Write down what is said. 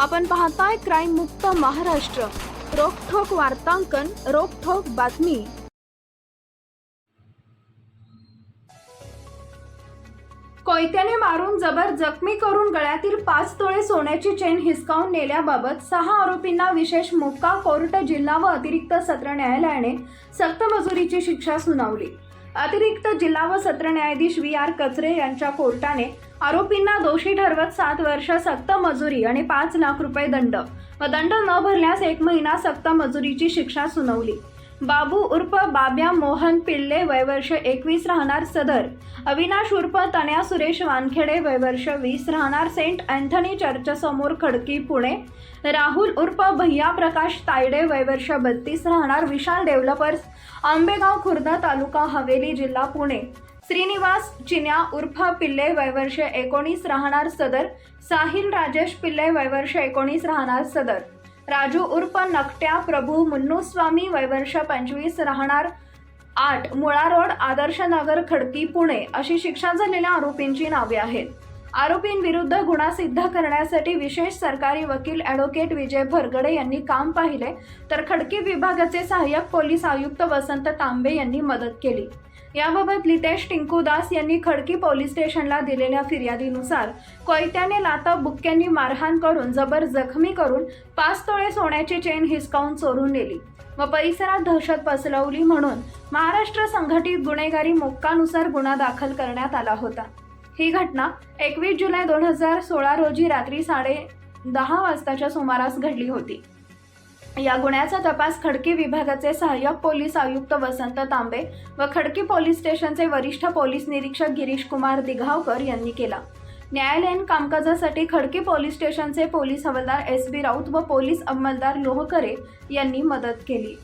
आपण पाहताय क्राईम मुक्त महाराष्ट्र. रोखोक वार्तांकन रोखोक बातमी. कोयत्याने मारून जबर जखमी करून गळ्यातील पाच तोळे सोन्याची चेन हिसकावून नेल्याबाबत सहा आरोपींना विशेष मोक्का कोर्ट जिल्हा व अतिरिक्त सत्र न्यायालयाने सक्त मजुरीची शिक्षा सुनावली. अतिरिक्त जिल्हा व सत्र न्यायाधीश व्ही आर कचरे यांच्या कोर्टाने आरोपींना दोषी ठरवत सात वर्ष सक्त मजुरी आणि पाच लाख रुपये दंड. व दंड न भरल्यास एक महिना सक्त मजुरीची शिक्षा सुनावली. बाबू उर्फ बाब्या मोहन पिल्ले वयवर्ष एकवीस राहणार सदर. अविनाश उर्फ तण्या सुरेश वानखेडे वयवर्ष वीस राहणार सेंट अँथनी चर्चसमोर खडकी पुणे. राहुल उर्फ भैया प्रकाश तायडे वयवर्ष बत्तीस राहणार विशाल डेव्हलपर्स आंबेगाव खुर्द तालुका हवेली जिल्हा पुणे. श्रीनिवास चिन्या उर्फ पिल्ले वयवर्ष एकोणीस राहणार सदर. साहिल राजेश पिल्ले वयवर्ष एकोणीस राहणार सदर. राजू उर्फ नकट्या प्रभू मुन्नूस्वामी वयवर्ष पंचवीस राहणार आठ मुळा रोड आदर्श नगर खडकी पुणे अशी शिक्षा झालेल्या आरोपींची नावे आहेत. आरोपींविरुद्ध गुन्हा सिद्ध करण्यासाठी विशेष सरकारी वकील ॲडव्होकेट विजय भरगडे यांनी काम पाहिले तर खडकी विभागाचे सहाय्यक पोलीस आयुक्त वसंत तांबे यांनी मदत केली. याबाबत लितेश टिंकूदास यांनी खडकी पोलीस स्टेशनला दिलेल्या फिर्यादीनुसार कोयत्याने लाता बुक्क्यांनी मारहाण करून जबर जखमी करून पाच तोळे सोन्याची चेन हिसकावून चोरून नेली व परिसरात दहशत पसरवली म्हणून महाराष्ट्र संघटित गुन्हेगारी मोक्कानुसार गुन्हा दाखल करण्यात आला होता. ही घटना एकवीस जुलै दोन हजार सोळा रोजी रात्री साडे दहा वाजताच्या सुमारास घडली होती. या गुन्ह्याचा तपास खडकी विभागाचे सहाय्यक पोलीस आयुक्त वसंत तांबे व खडकी पोलीस स्टेशनचे वरिष्ठ पोलीस निरीक्षक गिरीश कुमार दिघावकर यांनी केला. न्यायालयीन कामकाजासाठी खडकी पोलीस स्टेशनचे पोलीस हवालदार एस बी राऊत व पोलीस अंमलदार लोहकरे यांनी मदत केली.